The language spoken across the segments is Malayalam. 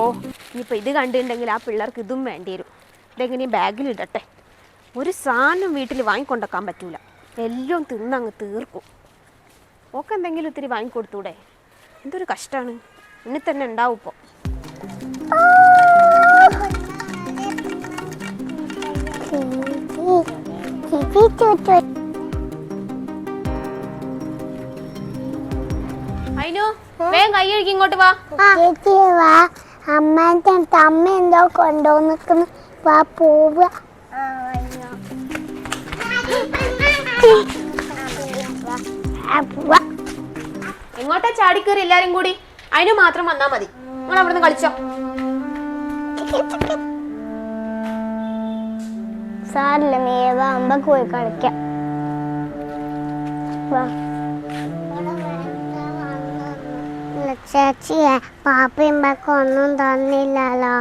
ഇനിയിപ്പോൾ ഇത് കണ്ടിട്ടുണ്ടെങ്കിൽ ആ പിള്ളേർക്ക് ഇതും വേണ്ടി വരും. ഇതെങ്ങനെ ബാഗിലിടട്ടെ ഒരു സാധനം വീട്ടിൽ വാങ്ങിക്കൊണ്ടാക്കാൻ പറ്റൂല. എല്ലാം തിന്നങ്ങ് തീർക്കും. ഓക്കെ എന്തെങ്കിലും ഇത്തിരി വാങ്ങിക്കൊടുത്തൂടെ? എന്തൊരു കഷ്ടമാണ് ഇനി തന്നെ ഉണ്ടാവും ഇപ്പോൾ അതിനോ വേഗം കൈ കഴുകി ഇങ്ങോട്ട് വാ. അടുത്ത് അമ്മ എന്തോ കൊണ്ടുവന്നിക്കുന്നു വാ പോവുക. എങ്ങോട്ടാ ചാടിക്കേറി എല്ലാരും കൂടി? അതിന് മാത്രം വന്നാ മതി. നിങ്ങൾ അവിടുന്ന് കളിച്ചോ. സാറില്ല നീ വാ അമ്പ പോയി കളിക്കാം. വാ. ചേച്ചിയെ പാപ്പ ഇമ്പക്ക് ഒന്നും തന്നില്ലല്ലോ.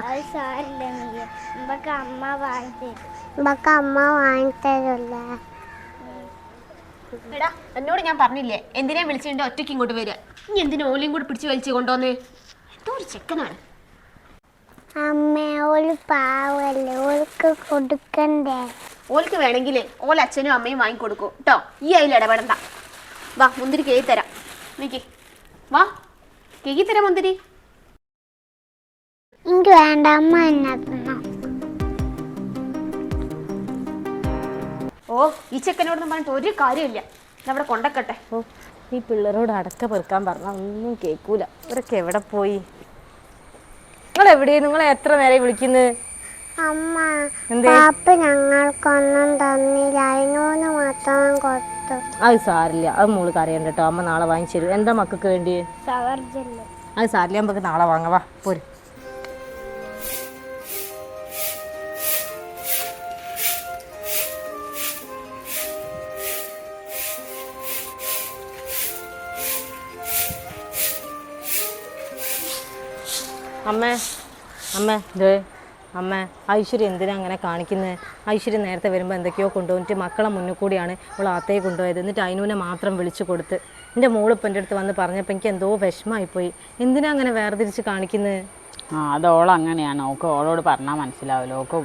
അമ്മ വാങ്ങിത്തരും അമ്മ വാങ്ങിത്തരല്ലേ എടാ എന്നോട് ഞാൻ പറഞ്ഞില്ലേ? എന്തിനാ വിളിച്ചിട്ട് ഒറ്റയ്ക്ക് ഇങ്ങോട്ട് വരിക? ഇനി എന്തിനാ ഓലയും കൂടി പിടിച്ച് വലിച്ചു കൊണ്ടുവന്ന്? എന്തോ ഒരു ചെക്കനാണ്. അമ്മ ഓൽ പാവല്ലേ. ഓൾക്ക് കൊടുക്കണ്ടേ? ഓൾക്ക് വേണമെങ്കിൽ ഓല അച്ഛനും അമ്മയും വാങ്ങിക്കൊടുക്കും. കേട്ടോ ഈ അതിൽ ഇടപെടണ്ട വാ മുന്തിരി കയറി തരാം. നിക്ക് വാ. കേകി തരാം മുന്തിരി എനിക്ക് വേണ്ട അമ്മ എന്നെ തിന്നോ ഓ ഈ ചെക്കനോടൊന്നും പറഞ്ഞിട്ട് ഒരു കാര്യമില്ല അവിടെ കൊണ്ടക്കട്ടെ. ഓ ഈ പിള്ളേരോട് അടക്ക പെറുക്കാൻ പറഞ്ഞാൽ ഒന്നും കേൾക്കൂല ഇവരൊക്കെ എവിടെ പോയി? നിങ്ങൾ എവിടെയാണ് നിങ്ങൾ എത്ര നേരം വിളിക്കുന്നത് അമ്മ? പാപ്പ ഞങ്ങൾക്കൊന്നും തന്നില്ല. അതിനോന്ന് മാത്രം കൊടുത്തു. അത് സാരില്ല. അത് മോൾ കരയണ്ട കേട്ടോ അമ്മ നാളെ വാങ്ങിച്ചു തരും. എന്താ മക്കൾക്ക് വേണ്ടി? അത് സാരില്ല. നമുക്ക് നാളെ വാങ്ങവാ പോര്. അമ്മേ അമ്മേ ദേ. അമ്മേ ഐശ്വര്യ എന്തിനാ അങ്ങനെ കാണിക്കുന്നത് ഐശ്വര്യ നേരത്തെ വരുമ്പോൾ എന്തൊക്കെയോ കൊണ്ടുവന്നിട്ട് മക്കളെ മുന്നിൽ കൂടിയാണ് ഇവൾ ആത്തയെ കൊണ്ടുപോയത്. എന്നിട്ട് അതിനൂനെ മാത്രം വിളിച്ചു കൊടുത്ത്. എന്റെ മോളിപ്പോൾ എന്റെ അടുത്ത് വന്ന് പറഞ്ഞപ്പോൾ എനിക്ക് എന്തോ വിഷമമായിപ്പോയി എന്തിനാ അങ്ങനെ വേർതിരിച്ച് കാണിക്കുന്നത് ആ അത് ഓൾ അങ്ങനെയാണ്. ഓക്ക് ഓളോട് പറഞ്ഞാൽ മനസ്സിലാവില്ല. ഓക്ക്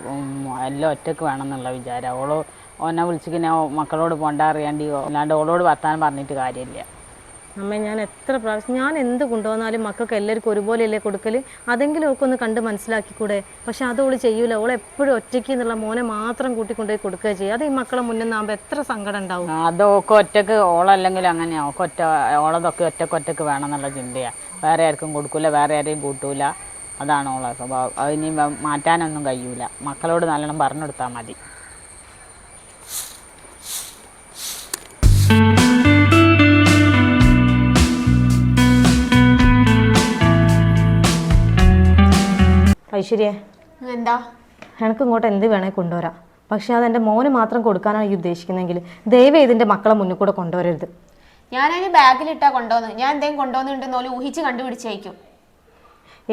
എല്ലാം ഒറ്റയ്ക്ക് വേണമെന്നുള്ള വിചാരം. ഓളോ ഓനെ വിളിച്ചിങ്ങനെ മക്കളോട് പോണ്ട അറിയാണ്ടി അല്ലാണ്ട് ഓളോട് വർത്താനം പറഞ്ഞിട്ട് കാര്യമില്ല. അമ്മ ഞാൻ എത്ര പ്രാവശ്യം ഞാൻ എന്ത് കൊണ്ടുവന്നാലും മക്കൾക്ക് എല്ലാവർക്കും ഒരുപോലെയല്ലേ കൊടുക്കൽ അതെങ്കിലും ഒക്കെ ഒന്ന് കണ്ട് മനസ്സിലാക്കിക്കൂടെ? പക്ഷെ അത് ഓൾ ചെയ്യൂല. ഓൾ എപ്പോഴും ഒറ്റയ്ക്ക് എന്നുള്ള മോനെ മാത്രം കൂട്ടിക്കൊണ്ടുപോയി കൊടുക്കുക ചെയ്യുക. അത് ഈ മക്കളെ മുന്നിൽ നിന്നാകുമ്പോൾ എത്ര സങ്കടം ഉണ്ടാവും? അതൊക്കെ ഒറ്റയ്ക്ക് ഓളല്ലെങ്കിൽ അങ്ങനെയാണ് ഒക്കെ ഒറ്റ ഓളതൊക്കെ ഒറ്റയ്ക്ക് ഒറ്റയ്ക്ക് വേണം എന്നുള്ള ചിന്തയാണ് വേറെ ആർക്കും കൊടുക്കൂല വേറെ ആരെയും കൂട്ടൂല. അതാണ് ഓളെ സ്വഭാവം. അതിനി മാറ്റാനൊന്നും കഴിയൂല. മക്കളോട് നല്ലോണം പറഞ്ഞു കൊടുത്താൽ മതി. ഐശ്വര്യ എന്താ? എനിക്ക് ഇങ്ങോട്ട് എന്ത് വേണേ കൊണ്ടുവരാം. പക്ഷെ അത് എന്റെ മോന് മാത്രം കൊടുക്കാനാണ് ഈ ഉദ്ദേശിക്കുന്നതെങ്കിൽ ദയവ് ഇതിന്റെ മക്കളെ മുന്നിൽ കൂടെ കൊണ്ടുവരരുത്. ഞാൻ അതിന് ബാഗിലിട്ടാ കൊണ്ടുവന്ന് ഞാൻ എന്തെങ്കിലും കൊണ്ടുവന്നിട്ടുണ്ടെന്ന് ഓൽ ഊഹിച്ച് കണ്ടുപിടിച്ചേക്കും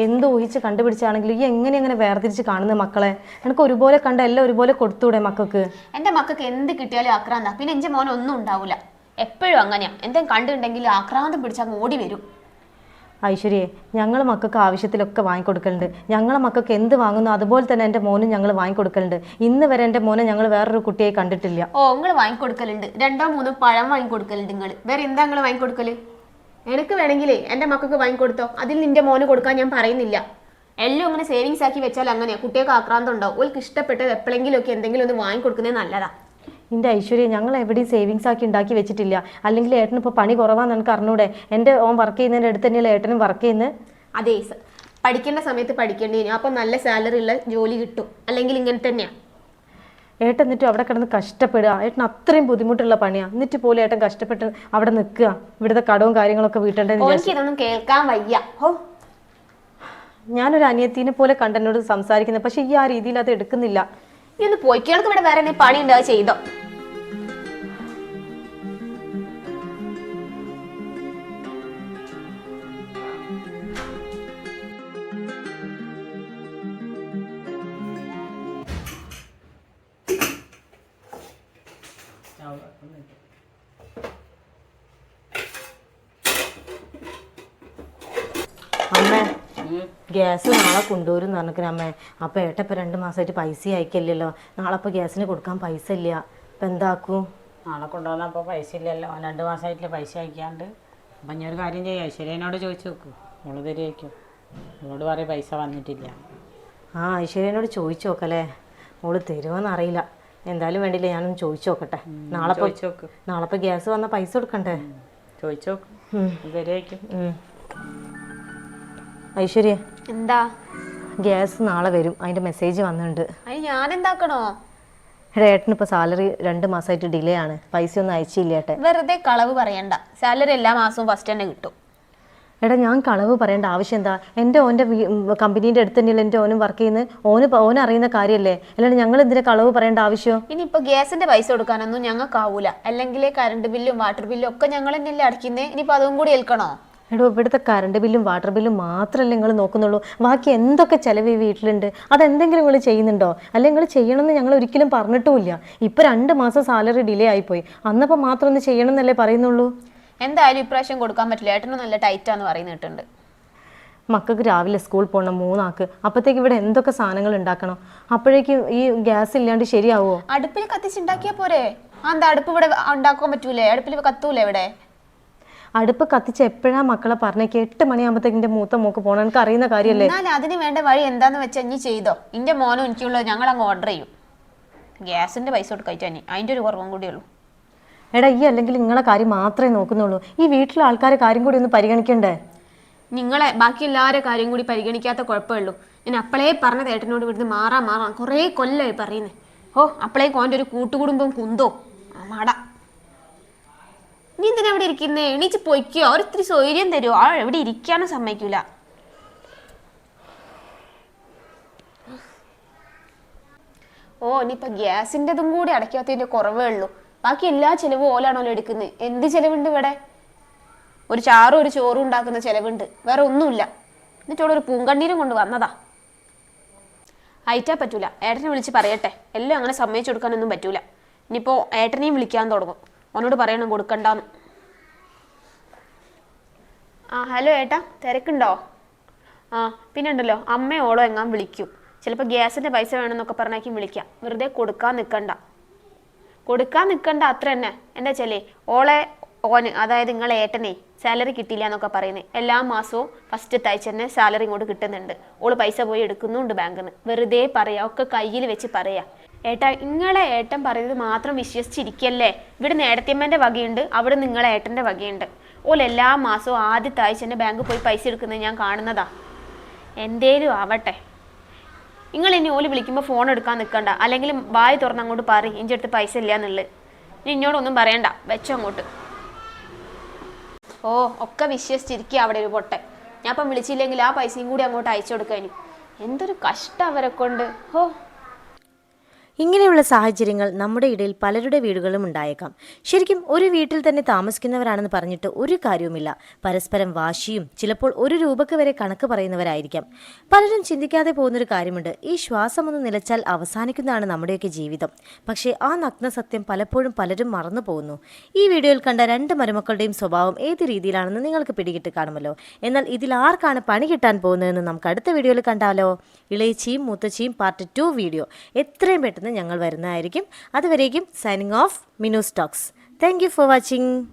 എന്ത് ഊഹിച്ച് കണ്ടുപിടിച്ചാണെങ്കിലും ഈ എങ്ങനെ എങ്ങനെ വേർതിരിച്ച് കാണുന്ന മക്കളെ? എനിക്ക് ഒരുപോലെ കണ്ട എല്ലാം ഒരുപോലെ കൊടുത്തൂടെ മക്കൾക്ക്? എന്റെ മക്കൾക്ക് എന്ത് കിട്ടിയാലും ആക്രാന്താ. പിന്നെ എന്റെ മോനൊന്നും ഒന്നും ഉണ്ടാവില്ല എപ്പോഴും അങ്ങനെയാ. എന്തെങ്കിലും കണ്ടിട്ടുണ്ടെങ്കിൽ ആക്രാന്തം പിടിച്ച് അങ്ങ് ഓടി വരും. ഐശ്വര്യയെ ഞങ്ങൾ മക്കൾക്ക് ആവശ്യത്തിലൊക്കെ വാങ്ങിക്കൊടുക്കലുണ്ട്. ഞങ്ങളെ മക്കൾക്ക് എന്ത് വാങ്ങുന്നു അതുപോലെ തന്നെ എന്റെ മോനും ഞങ്ങൾ വാങ്ങിക്കൊടുക്കലുണ്ട്. ഇന്ന് വരെ എന്റെ മോനെ ഞങ്ങൾ വേറൊരു കുട്ടിയെ കണ്ടിട്ടില്ല. ഓ നിങ്ങൾ വാങ്ങിക്കൊടുക്കലുണ്ട്. രണ്ടോ മൂന്നോ പഴം വാങ്ങിക്കൊടുക്കലുണ്ട് നിങ്ങൾ വേറെ എന്താ നിങ്ങൾ വാങ്ങിക്കൊടുക്കൽ? എനിക്ക് വേണമെങ്കിലേ എന്റെ മക്കൾക്ക് വാങ്ങിക്കൊടുത്തോ? അതിൽ നിന്റെ മോന് കൊടുക്കാൻ ഞാൻ പറയുന്നില്ല. എല്ലാം അങ്ങനെ സേവിങ്സ് ആക്കി വെച്ചാൽ അങ്ങനെയാ. കുട്ടികൾക്ക് ആക്രാന്തം ഉണ്ടാവും. ഓൾക്ക് ഇഷ്ടപ്പെട്ടത് എപ്പോഴെങ്കിലും ഒക്കെ എന്തെങ്കിലും ഒന്ന് വാങ്ങിക്കൊടുക്കുന്നത് നല്ലതാ. എന്റെ ഐശ്വര്യ ഞങ്ങൾ എവിടെയും സേവിങ്സ് ആക്കി ഉണ്ടാക്കി വെച്ചിട്ടില്ല. അല്ലെങ്കിൽ ഏട്ടന് ഇപ്പോൾ പണി കുറവാന്ന് എനിക്ക് അറിഞ്ഞൂടെ? എന്റെ ഓം വർക്ക് ചെയ്യുന്നതിന്റെ അടുത്ത് തന്നെയല്ലേ ഏട്ടനും വർക്ക് ചെയ്യുന്നത് അതെ സർ പഠിക്കേണ്ട സമയത്ത് പഠിക്കേണ്ടി വരും. അപ്പം നല്ല സാലറി ഉള്ള ജോലി കിട്ടും. അല്ലെങ്കിൽ ഇങ്ങനെ തന്നെയാണ് ഏട്ടൻ എന്നിട്ട് അവിടെ കിടന്ന് കഷ്ടപ്പെടുക. ഏട്ടൻ അത്രയും ബുദ്ധിമുട്ടുള്ള പണിയാണ് എന്നിട്ട് പോലും ഏട്ടൻ കഷ്ടപ്പെട്ട് അവിടെ നിൽക്കുക. ഇവിടുത്തെ കടവും കാര്യങ്ങളൊക്കെ വീട്ടേണ്ടത് ഇതൊന്നും കേൾക്കാൻ വയ്യ. ഓ ഞാനൊരു അനിയത്തിനെ പോലെ കണ്ടെന്നോട് സംസാരിക്കുന്നത് പക്ഷെ ഈ ആ രീതിയിൽ അത് എടുക്കുന്നില്ല. നീ ഒന്ന് ഇവിടെ വേറെ പണി ഉണ്ടാവുക ചെയ്തോ. ഗ്യാസ് നാളെ കൊണ്ടുവരും എന്ന് പറഞ്ഞിരിക്കണ അമ്മേ. അപ്പോൾ ഏട്ട ഇപ്പം രണ്ട് മാസമായിട്ട് പൈസ അയക്കില്ലല്ലോ നാളെ ഇപ്പോൾ ഗ്യാസിന് കൊടുക്കാൻ പൈസ ഇല്ല. അപ്പം എന്താക്കും? നാളെ കൊണ്ടുവന്നപ്പോൾ പൈസ ഇല്ലല്ലോ. രണ്ട് മാസമായിട്ടില്ല പൈസ അയക്കാണ്ട്. അപ്പം ഞാൻ ഒരു കാര്യം ചെയ്യാം. ഐശ്വര്യനോട് ചോദിച്ചു നോക്കൂ. മോൾ തരുമായിരിക്കും മോളോട് പറയും പൈസ വന്നിട്ടില്ല. ആ ഐശ്വര്യനോട് ചോദിച്ചു നോക്കല്ലേ. മോൾ തരുമോന്ന് അറിയില്ല. എന്തായാലും വേണ്ടില്ല ഞാനൊന്ന് ചോദിച്ചു നോക്കട്ടെ. നാളെ ചോദിച്ചു നോക്ക്. നാളെ ഇപ്പോൾ ഗ്യാസ് വന്ന പൈസ കൊടുക്കണ്ടേ? ചോദിച്ചു നോക്ക്. തരുമായിരിക്കും. ഐശ്വര്യ എന്താ? ഗ്യാസ് നാളെ വരും. അതിന്റെ മെസ്സേജ് വന്നിട്ടുണ്ട്. അതിന് ഞാൻ എന്താക്കണോ ഏട്ടന് ഇപ്പൊ സാലറി രണ്ട് മാസമായിട്ട് ഡിലേ ആണ്. പൈസ ഒന്നും അയച്ചില്ല ഏട്ടെ വെറുതെ കളവ് പറയണ്ട. സാലറി എല്ലാ മാസവും ഫസ്റ്റ് തന്നെ കിട്ടും. എടാ ഞാൻ കളവ് പറയേണ്ട ആവശ്യം എന്താ? എന്റെ ഓന്റെ കമ്പനീന്റെ അടുത്ത് തന്നെയല്ലേ എന്റെ ഓനും വർക്ക് ചെയ്യുന്നത്? ഓന് ഓൻ ഓന് അറിയുന്ന കാര്യമല്ലേ അല്ലാണ്ട് ഞങ്ങൾ എന്തിനാ കളവ് പറയേണ്ട ആവശ്യം? ഇനിയിപ്പോൾ ഗ്യാസിന്റെ പൈസ കൊടുക്കാനൊന്നും ഞങ്ങൾക്കാവൂല. അല്ലെങ്കിൽ കറണ്ട് ബില്ലും വാട്ടർ ബില്ലും ഒക്കെ ഞങ്ങൾ തന്നെയല്ലേ അടയ്ക്കുന്നേ? ഇനിയിപ്പോൾ അതും കൂടി ഏൽക്കണോ? എടോ ഇവിടുത്തെ കറണ്ട് ബില്ലും വാട്ടർ ബില്ലും മാത്രമല്ലേ നിങ്ങൾ നോക്കുന്നുള്ളൂ? ബാക്കി എന്തൊക്കെ ചിലവ് ഈ വീട്ടിലുണ്ട്? അതെന്തെങ്കിലും നിങ്ങൾ ചെയ്യുന്നുണ്ടോ? അല്ലെങ്കിൽ നിങ്ങൾ ചെയ്യണമെന്ന് ഞങ്ങൾ ഒരിക്കലും പറഞ്ഞിട്ടുമില്ല. ഇപ്പം രണ്ട് മാസം സാലറി ഡിലേ ആയിപ്പോയി. അന്നപ്പോൾ മാത്രം ഒന്ന് ചെയ്യണം എന്നല്ലേ പറയുന്നുള്ളൂ? എന്തായാലും ഇപ്രാവശ്യം കൊടുക്കാൻ പറ്റില്ല. ഏട്ടനും നല്ല ടൈറ്റാന്ന് പറയുന്നിട്ടുണ്ട്. മക്കൾക്ക് രാവിലെ സ്കൂൾ പോകണം മൂന്നാക്ക്. അപ്പോഴത്തേക്ക് ഇവിടെ എന്തൊക്കെ സാധനങ്ങൾ ഉണ്ടാക്കണം? അപ്പോഴേക്കും ഈ ഗ്യാസ് ഇല്ലാണ്ട് ശരിയാവോ? അടുപ്പിൽ കത്തിച്ചുണ്ടാക്കിയാ പോരെ? ആ എന്താ അടുപ്പ് ഇവിടെ ഉണ്ടാക്കാൻ പറ്റൂലേ? അടുപ്പിൽ കത്തൂലേ ഇവിടെ? അടുപ്പ് കത്തിച്ച് എപ്പോഴാ മക്കളെ പറഞ്ഞേക്ക് എട്ട് മണിയാകുമ്പോഴത്തേക്ക് എന്റെ മൂത്ത മോക്ക് പോകണം എനിക്ക് അറിയുന്ന കാര്യമല്ലേ എന്നാൽ അതിന് വേണ്ട വഴി എന്താന്ന് വെച്ചാൽ ഇനി ചെയ്തോ. എന്റെ മോനും എനിക്കുള്ളത് ഞങ്ങൾ അങ്ങ് ഓർഡർ ചെയ്യും. ഗ്യാസിന്റെ പൈസ കൊടുക്കാൻ അതിന്റെ ഒരു കുറവും കൂടിയുള്ളൂ എടാ ഈ അല്ലെങ്കിൽ നിങ്ങളെ കാര്യം മാത്രമേ നോക്കുന്നുള്ളൂ. ഈ വീട്ടിലെ ആൾക്കാരെ കാര്യം കൂടി ഒന്ന് പരിഗണിക്കണ്ടേ? നിങ്ങളെ ബാക്കി എല്ലാവരുടെ കാര്യം കൂടി പരിഗണിക്കാത്ത കുഴപ്പമുള്ളൂ ഞാൻ അപ്പളേ പറഞ്ഞ തേട്ടനോട് ഇവിടുന്ന് മാറാ മാറാം കുറേ കൊല്ലമായി പറയുന്നത് ഓ. അപ്പളേ കോന്റെ ഒരു കൂട്ടുകുടുംബം കുന്തോ? മാടാ മാട. നീ എന്തിനാ ഇവിടെ ഇരിക്കുന്നേ? എണീച്ച് പൊയ്ക്കോ. ഒരിത്തിരി സൗകര്യം തരുമോ ആ എവിടെ ഇരിക്കാനും സമ്മതിക്കൂല. ഓ ഇനിയിപ്പോ ഗ്യാസിന്റെതും കൂടി അടയ്ക്കാത്തതിന്റെ കുറവേ ഉള്ളൂ. ബാക്കി എല്ലാ ചിലവും ഓലാണല്ലോ എടുക്കുന്നത് എന്ത് ചെലവുണ്ട് ഇവിടെ? ഒരു ചാറും ഒരു ചോറും ഉണ്ടാക്കുന്ന ചെലവുണ്ട്. വേറെ ഒന്നുമില്ല. എന്നിട്ട് ഒരു പൂങ്കണ്ണീരും കൊണ്ട് വന്നതാ. അയറ്റാൻ പറ്റൂല. ഏട്ടനെ വിളിച്ച് പറയട്ടെ. എല്ലാം അങ്ങനെ സമ്മതിച്ചു കൊടുക്കാനൊന്നും പറ്റൂല. ഇനിയിപ്പോ ഏട്ടനെയും വിളിക്കാൻ തുടങ്ങും. അവനോട് പറയണം കൊടുക്കണ്ടാന്ന്. ആ ഹലോ ഏട്ടാ തിരക്കുണ്ടോ? ആ പിന്നെ ഉണ്ടല്ലോ അമ്മ ഓളോ എങ്ങാൻ വിളിക്കും. ചിലപ്പോൾ ഗ്യാസിന്റെ പൈസ വേണമെന്നൊക്കെ പറഞ്ഞാക്കി വിളിക്കാം. വെറുതെ കൊടുക്കാൻ നിൽക്കണ്ട കൊടുക്കാൻ നിൽക്കണ്ട അത്ര തന്നെ. എന്താ വെച്ചാലേ ഓളെ ഓന് അതായത് നിങ്ങളെ ഏട്ടനെ സാലറി കിട്ടിയില്ല എന്നൊക്കെ പറയുന്നത് എല്ലാ മാസവും ഫസ്റ്റ് ആഴ്ച തന്നെ സാലറി ഇങ്ങോട്ട് കിട്ടുന്നുണ്ട്. ഓൾ പൈസ പോയി എടുക്കുന്നുണ്ട് ബാങ്കിൽ നിന്ന് വെറുതെ പറയാ ഒക്കെ കയ്യിൽ വെച്ച് പറയാ. ഏട്ടാ നിങ്ങളെ ഏട്ടൻ പറയുന്നത് മാത്രം വിശ്വസിച്ചിരിക്കല്ലേ? ഇവിടെ നേടത്തിയമ്മേന്റെ വകയുണ്ട് അവിടെ നിങ്ങളെ ഏട്ടന്റെ വകയുണ്ട്. ഓല എല്ലാ മാസവും ആദ്യത്തെ ആഴ്ച എന്റെ ബാങ്കിൽ പോയി പൈസ എടുക്കുന്നത് ഞാൻ കാണുന്നതാ. എന്തേലും ആവട്ടെ. നിങ്ങൾ ഇനി ഓൽ വിളിക്കുമ്പോൾ ഫോൺ എടുക്കാൻ നിൽക്കണ്ട അല്ലെങ്കിൽ വായി തുറന്ന് അങ്ങോട്ട് പറയും എന്റെ അടുത്ത് പൈസ ഇല്ല എന്നുള്ളത് ഇനി ഇന്നോടൊന്നും പറയണ്ട. വെച്ചോ അങ്ങോട്ട്. ഓ ഒക്കെ വിശ്വസിച്ചിരിക്കുക അവിടെ ഒരു പൊട്ടെ ഞാൻ ഇപ്പം വിളിച്ചില്ലെങ്കിൽ ആ പൈസയും കൂടി അങ്ങോട്ട് അയച്ചു കൊടുക്കാനും എന്തൊരു കഷ്ടം അവരെ കൊണ്ട്. ഓ ഇങ്ങനെയുള്ള സാഹചര്യങ്ങൾ നമ്മുടെ ഇടയിൽ പലരുടെ വീടുകളും ഉണ്ടായേക്കാം. ശരിക്കും ഒരു വീട്ടിൽ തന്നെ താമസിക്കുന്നവരാണെന്ന് പറഞ്ഞിട്ട് ഒരു കാര്യവുമില്ല. പരസ്പരം വാശിയും ചിലപ്പോൾ ഒരു രൂപക്ക് വരെ കണക്ക് പറയുന്നവരായിരിക്കാം. പലരും ചിന്തിക്കാതെ പോകുന്നൊരു കാര്യമുണ്ട്. ഈ ശ്വാസം ഒന്ന് നിലച്ചാൽ അവസാനിക്കുന്നതാണ് നമ്മുടെയൊക്കെ ജീവിതം. പക്ഷേ ആ നഗ്ന സത്യം പലപ്പോഴും പലരും മറന്നു പോകുന്നു. ഈ വീഡിയോയിൽ കണ്ട രണ്ട് മരുമക്കളുടെയും സ്വഭാവം ഏത് രീതിയിലാണെന്ന് നിങ്ങൾക്ക് പിടികിട്ട് കാണുമല്ലോ. എന്നാൽ ഇതിൽ ആർക്കാണ് പണി കിട്ടാൻ പോകുന്നതെന്ന് നമുക്ക് അടുത്ത വീഡിയോയിൽ കണ്ടാലോ. ഇളയച്ചിയും മൂത്തച്ചിയും പാർട്ട് ടു വീഡിയോ. എത്രയും പെട്ടെന്ന് ഞങ്ങൾ വരുന്നതായിരിക്കും. അതുവരേക്കും signing off Minu Stokes thank for watching